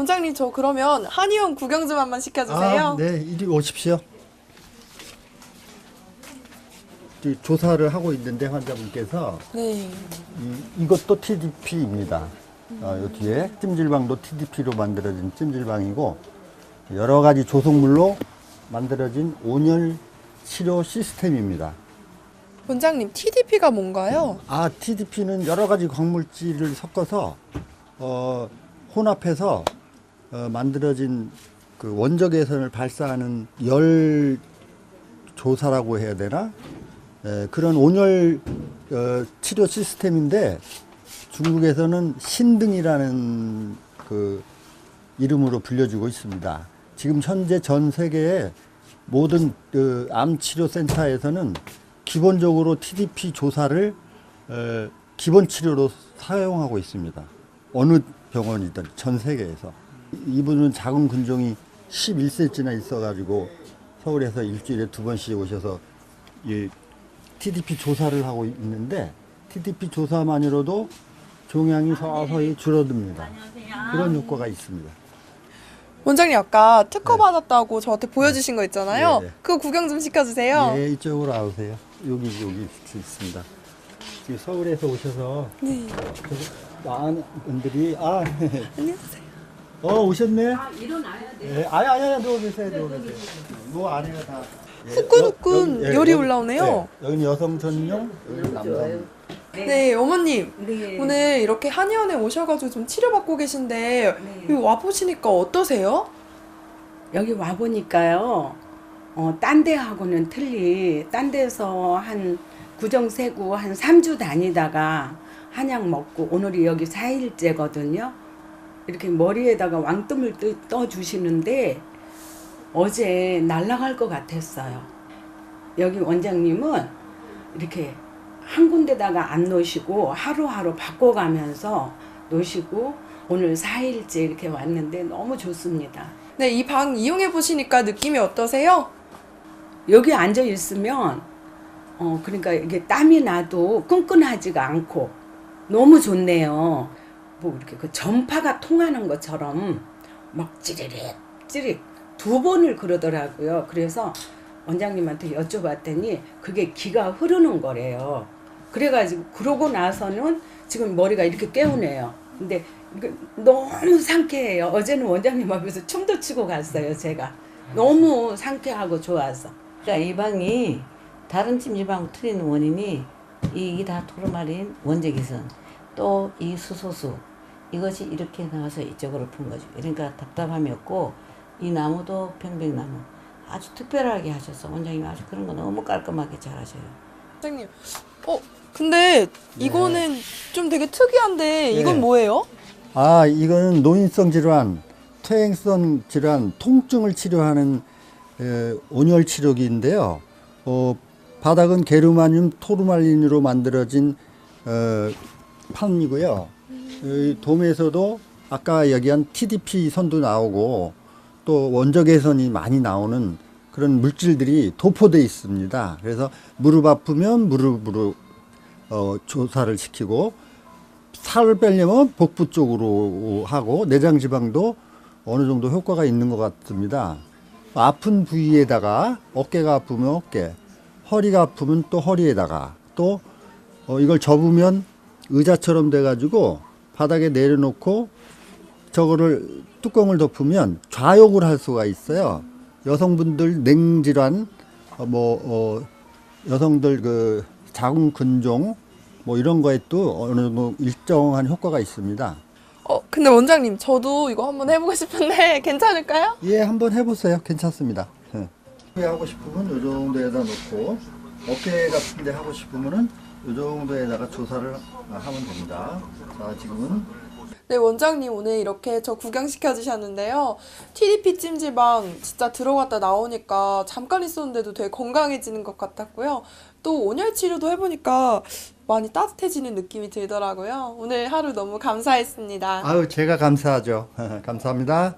원장님 저 그러면 한의원 구경 좀 한번 시켜주세요. 아, 네, 이리 오십시오. 이 조사를 하고 있는데 환자분께서 네. 이, 이것도 TDP입니다. 어, 요 뒤에 찜질방도 TDP로 만들어진 찜질방이고 여러 가지 조성물로 만들어진 온열 치료 시스템입니다. 원장님 TDP가 뭔가요? 아, TDP는 여러 가지 광물질을 섞어서 어, 혼합해서 어, 만들어진 그 원적 외선을 발사하는 열 조사라고 해야 되나? 에, 그런 온열 어, 치료 시스템인데 중국에서는 신등이라는 그 이름으로 불려주고 있습니다. 지금 현재 전 세계의 모든 그 암 치료 센터에서는 기본적으로 TDP 조사를 에, 기본 치료로 사용하고 있습니다. 어느 병원이든 전 세계에서 이분은 작은 근종이 11cm나 있어가지고 서울에서 일주일에 두 번씩 오셔서 이 TDP 조사를 하고 있는데 TDP 조사만으로도 종양이 서서히 줄어듭니다. 그런 효과가 있습니다. 원장님 아까 특허 받았다고 저한테 보여주신 거 있잖아요. 네, 네. 그거 구경 좀 시켜주세요. 예, 이쪽으로 와보세요. 여기 여기 있습니다. 지금 서울에서 오셔서 네. 많은 분들이 아 안녕하세요. 어 오셨네. 아, 일어나야 돼. 예, 아니 아니 아니 누워 계세요 누워 계세요. 뭐 안에가 다 예, 후끈후끈 여- 여기, 열이 여기, 올라오네요. 예, 여기는 여성 전용, 여기는 남성. 네, 어머님. 네. 오늘 이렇게 한의원에 오셔가지고 좀 치료받고 계신데 네. 여기 와보시니까 어떠세요? 여기 와 보니까요. 어, 딴 데하고는 틀리. 딴 데서 한 구정 세고 한 3주 다니다가 한약 먹고 오늘이 여기 4일째거든요. 이렇게 머리에다가 왕뜸을 떠, 떠 주시는데 어제 날아갈 것 같았어요. 여기 원장님은 이렇게 한 군데다가 안 놓으시고 하루하루 바꿔가면서 놓으시고 오늘 4일째 이렇게 왔는데 너무 좋습니다. 네, 이 방 이용해 보시니까 느낌이 어떠세요? 여기 앉아 있으면 어 그러니까 이게 땀이 나도 끈끈하지가 않고 너무 좋네요. 뭐 이렇게 그 전파가 통하는 것처럼 막 찌릿 찌릿 두 번을 그러더라고요. 그래서 원장님한테 여쭤봤더니 그게 기가 흐르는 거래요. 그래가지고 그러고 나서는 지금 머리가 이렇게 깨우네요. 근데 너무 상쾌해요. 어제는 원장님 앞에서 춤도 추고 갔어요. 제가 너무 상쾌하고 좋아서. 그러니까 이 방이 다른 찜질방 틀리는 원인이 이- 이게 다 토르마린 원적이선 또 이 수소수 이것이 이렇게 나와서 이쪽으로 푼 거죠. 그러니까 답답함이 없고 이 나무도 편백나무 아주 특별하게 하셔서 원장님 아주 그런 거 너무 깔끔하게 잘 하셔요. 선생님. 어, 근데 이거는 좀 되게 특이한데 이건 네. 뭐예요? 아 이거는 노인성 질환, 퇴행성 질환, 통증을 치료하는 에, 온열 치료기인데요. 어, 바닥은 게르마늄 토르말린으로 만들어진 어, 판이고요. 이 돔에서도 아까 얘기한 TDP 선도 나오고 또 원적외선이 많이 나오는 그런 물질들이 도포돼 있습니다. 그래서 무릎 아프면 무릎으로 어, 조사를 시키고 살을 빼려면 복부 쪽으로 하고 내장 지방도 어느 정도 효과가 있는 것 같습니다. 아픈 부위에다가 어깨가 아프면 어깨, 허리가 아프면 또 허리에다가 또 어, 이걸 접으면 의자처럼 돼가지고 바닥에 내려놓고 저거를 뚜껑을 덮으면 좌욕을 할 수가 있어요. 여성분들 냉질환, 어, 뭐 어, 여성들 그 자궁 근종 뭐 이런 거에 또 어느 정도 일정한 효과가 있습니다. 어, 근데 원장님 저도 이거 한번 해보고 싶은데 괜찮을까요? 예, 한번 해보세요. 괜찮습니다. 예. 하고 싶으면 이 정도에다 놓고 어깨 같은 데 하고 싶으면은 이 정도에다가 조사를 하면 됩니다. 자, 지금은 네, 원장님 오늘 이렇게 저 구경시켜 주셨는데요. TDP 찜질방 진짜 들어갔다 나오니까 잠깐 있었는데도 되게 건강해지는 것 같았고요. 또 온열 치료도 해보니까 많이 따뜻해지는 느낌이 들더라고요. 오늘 하루 너무 감사했습니다. 아유, 제가 감사하죠. 감사합니다.